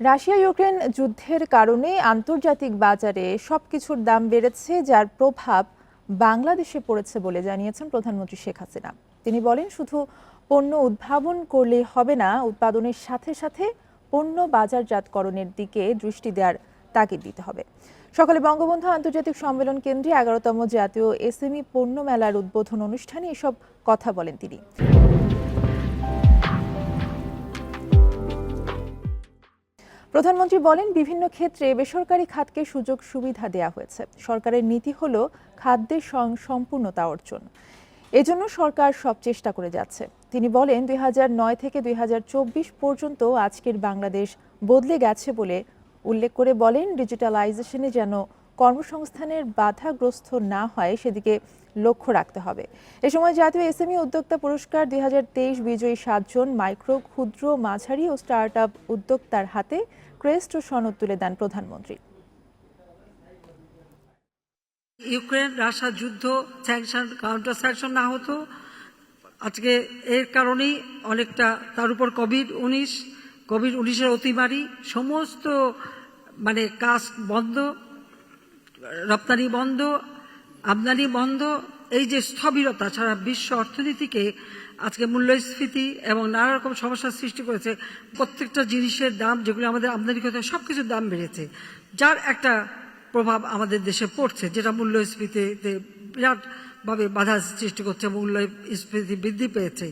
Russia Ukraine যুদ্ধের কারণে আন্তর্জাতিক বাজারে সবকিছুর দাম বেড়েছে, যার প্রভাব বাংলাদেশে পড়েছে বলে জানিয়েছেন প্রধানমন্ত্রী শেখ হাসিনা। তিনি বলেন, শুধু পণ্য উদ্ভাবন করলে হবে না, উৎপাদনের সাথে সাথে পণ্য বাজারজাতকরণের দিকে দৃষ্টি দেওয়ার তাগিদ দিতে হবে। সকালে বঙ্গবন্ধু আন্তর্জাতিক সম্মেলন কেন্দ্রে এগারোতম জাতীয় এসএমই পণ্য মেলার উদ্বোধন অনুষ্ঠানে এসব কথা বলেন তিনি। প্রধানমন্ত্রী বলেন, বিভিন্ন ক্ষেত্রে বেসরকারি খাতকে সুযোগ সুবিধা দেয়া হয়েছে। সরকারের নীতি হল খাদ্যের সম্পূর্ণতা অর্জন। এজন্য সরকার সব চেষ্টা করে যাচ্ছে। তিনি বলেন, দুই থেকে দুই হাজার চব্বিশ পর্যন্ত আজকের বাংলাদেশ বদলে গেছে বলে উল্লেখ করে বলেন, ডিজিটালাইজেশনে যেন কর্মসংস্থানের বাধাগ্রস্ত না হয়, সেদিকে লক্ষ্য রাখতে হবে। এ সময় জাতীয় এসএমই উদ্যোক্তা পুরস্কার দু হাজার তেইশ বিজয়ী সাতজন মাইক্রো, ক্ষুদ্র, মাঝারি ও স্টার্ট আপ উদ্যোক্তার হাতে ক্রেস্ট ও সনদ তুলে দেন প্রধানমন্ত্রী। ইউক্রেন, রাশিয়া যুদ্ধ, স্যাংশন কাউন্টার স্যাংশন না হতো। আজকে এর কারণেই অনেকটা তার উপর কোভিড উনিশ কোভিড উনিশের অতিমারি, সমস্ত মানে কাজ বন্ধ। রপ্তানি বন্ধ আমদানি বন্ধ এই যে স্থবিরতা সারা বিশ্ব অর্থনীতিকে আজকে মূল্যস্ফীতি এবং নানা রকম সমস্যার সৃষ্টি করেছে প্রত্যেকটা জিনিসের দাম যেগুলো আমাদের আমদানি করতে হয়, সবকিছুর দাম বেড়েছে যার একটা প্রভাব আমাদের দেশে পড়ছে যেটা মূল্যস্ফীতিতে বিরাটভাবে বাধা সৃষ্টি করছে মূল্যস্ফীতি বৃদ্ধি পেয়েছে।